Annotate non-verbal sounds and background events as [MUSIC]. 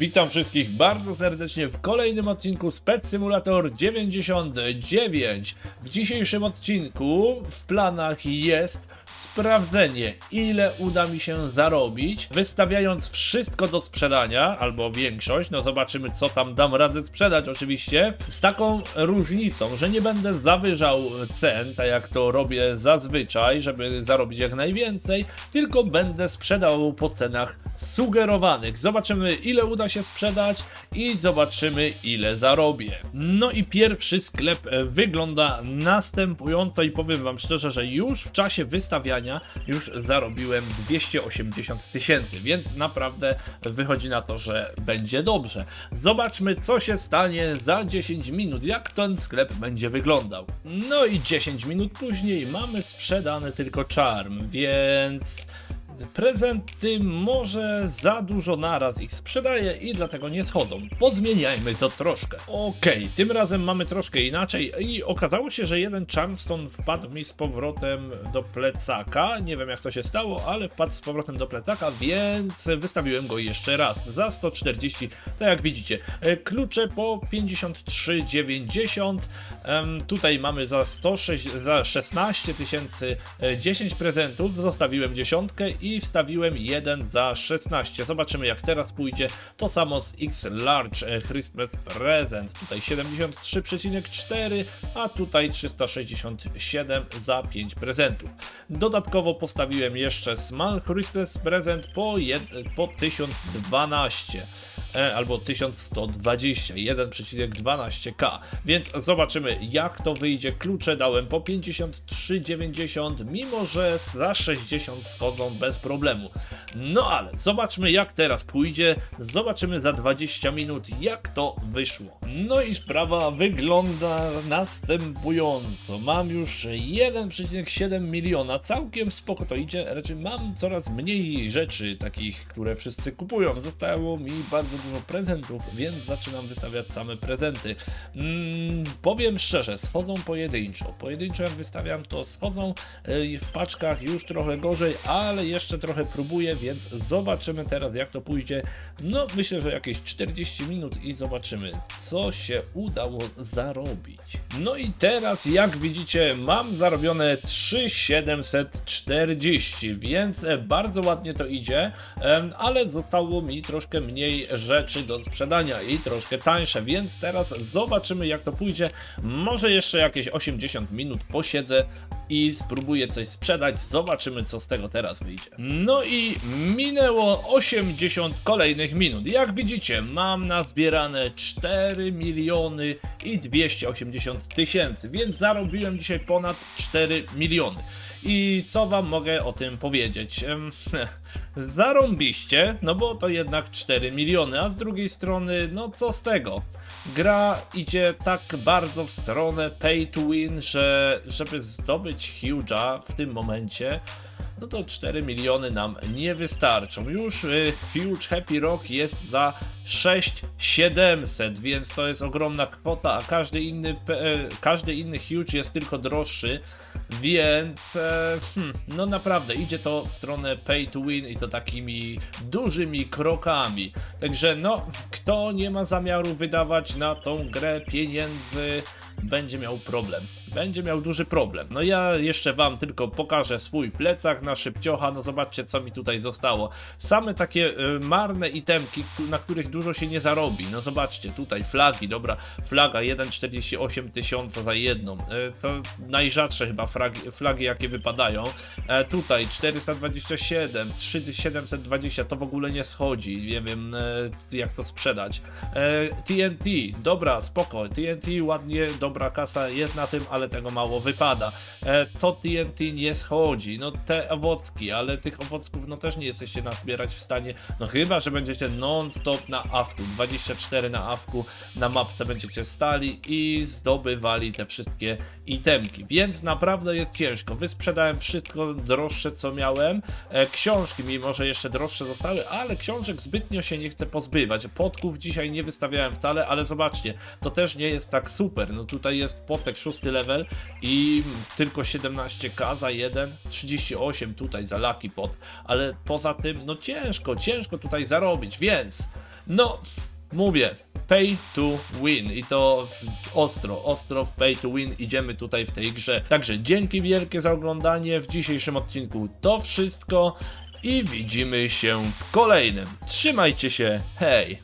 Witam wszystkich bardzo serdecznie w kolejnym odcinku Spec Simulator 99. W dzisiejszym odcinku w planach jest sprawdzenie, ile uda mi się zarobić, wystawiając wszystko do sprzedania, albo większość, no zobaczymy co tam dam radę sprzedać oczywiście, z taką różnicą, że nie będę zawyżał cen, tak jak to robię zazwyczaj, żeby zarobić jak najwięcej, tylko będę sprzedał po cenach sugerowanych. Zobaczymy ile uda się sprzedać i zobaczymy ile zarobię. No i pierwszy sklep wygląda następująco i powiem wam szczerze, że już w czasie wystawiania już zarobiłem 280 tysięcy, więc naprawdę wychodzi na to, że będzie dobrze. Zobaczmy co się stanie za 10 minut, jak ten sklep będzie wyglądał. No i 10 minut później mamy sprzedany tylko charm, więc prezenty może za dużo naraz ich sprzedaję i dlatego nie schodzą. Pozmieniajmy to troszkę. Okej, tym razem mamy troszkę inaczej i okazało się, że jeden Charmstone wpadł mi z powrotem do plecaka. Nie wiem jak to się stało, ale wpadł z powrotem do plecaka, więc wystawiłem go jeszcze raz za 140, tak jak widzicie. E, Klucze po 53,90. Em, Tutaj mamy za 106, za 16 tysięcy e, 10 prezentów. Zostawiłem dziesiątkę i wstawiłem jeden za 16. Zobaczymy jak teraz pójdzie. To samo z X Large Christmas Present. Tutaj 73,4, a tutaj 367 za 5 prezentów. Dodatkowo postawiłem jeszcze Small Christmas Present po, po 1012 e, albo 1120, 1,12k. Więc zobaczymy jak to wyjdzie. Klucze dałem po 53,90, mimo że za 60 schodzą bez problemu. No ale zobaczmy jak teraz pójdzie. Zobaczymy za 20 minut jak to wyszło. No i sprawa wygląda następująco. Mam już 1,7 miliona. Całkiem spoko to idzie. Raczej mam coraz mniej rzeczy takich, które wszyscy kupują. Zostało mi bardzo dużo prezentów, więc zaczynam wystawiać same prezenty. Mm, powiem szczerze, schodzą pojedynczo. Pojedynczo jak wystawiam, to schodzą y, w paczkach już trochę gorzej, ale jeszcze trochę próbuję, więc zobaczymy teraz jak to pójdzie. No myślę, że jakieś 40 minut i zobaczymy, co się udało zarobić. No i teraz, jak widzicie, mam zarobione 3740, więc bardzo ładnie to idzie, ale zostało mi troszkę mniej rzeczy do sprzedania i troszkę tańsze, więc teraz zobaczymy jak to pójdzie. Może jeszcze jakieś 80 minut posiedzę i spróbuję coś sprzedać. Zobaczymy, co z tego teraz wyjdzie. No i minęło 80 kolejnych minut. Jak widzicie, mam nazbierane 4 miliony i 280 tysięcy, więc zarobiłem dzisiaj ponad 4 miliony. I co wam mogę o tym powiedzieć? [LAUGHS] Zarąbiście, no bo to jednak 4 miliony, a z drugiej strony, no co z tego? Gra idzie tak bardzo w stronę pay to win, że żeby zdobyć Huge'a w tym momencie, no to 4 miliony nam nie wystarczą. Już y, Huge Happy Rock jest za 6700, więc to jest ogromna kwota, a każdy inny, każdy inny Huge jest tylko droższy, więc e, hmm, no naprawdę idzie to w stronę pay to win i to takimi dużymi krokami. Także no, kto nie ma zamiaru wydawać na tą grę pieniędzy, będzie miał problem. Będzie miał duży problem. No ja jeszcze wam tylko pokażę swój plecak na szybciocha, no zobaczcie co mi tutaj zostało. Same takie y, marne itemki, na których dużo się nie zarobi. No zobaczcie, tutaj flagi, dobra, flaga 1,48 tysiąca za jedną. Y, to najrzadsze chyba flagi, flagi jakie wypadają. E, tutaj 427, 3720, to w ogóle nie schodzi. Nie wiem e, jak to sprzedać. E, TNT, dobra, spoko. TNT ładnie, dobra kasa jest na tym, ale tego mało wypada. E, to TNT nie schodzi. No te owocki, ale tych owocków no też nie jesteście nazbierać w stanie. No chyba, że będziecie non-stop na awku. 24 na awku na mapce będziecie stali i zdobywali te wszystkie itemki. Więc naprawdę jest ciężko. Wysprzedałem wszystko droższe co miałem. E, książki mimo, że jeszcze droższe zostały, ale książek zbytnio się nie chcę pozbywać. Podków dzisiaj nie wystawiałem wcale, ale zobaczcie, to też nie jest tak super. No tutaj jest potek szósty level i tylko 17k za jeden, 38 tutaj za Lucky Pot, ale poza tym, no ciężko, ciężko tutaj zarobić, więc No, mówię, pay to win i to ostro, ostro w pay to win idziemy tutaj w tej grze. Także dzięki wielkie za oglądanie w dzisiejszym odcinku to wszystko i widzimy się w kolejnym. Trzymajcie się, hej!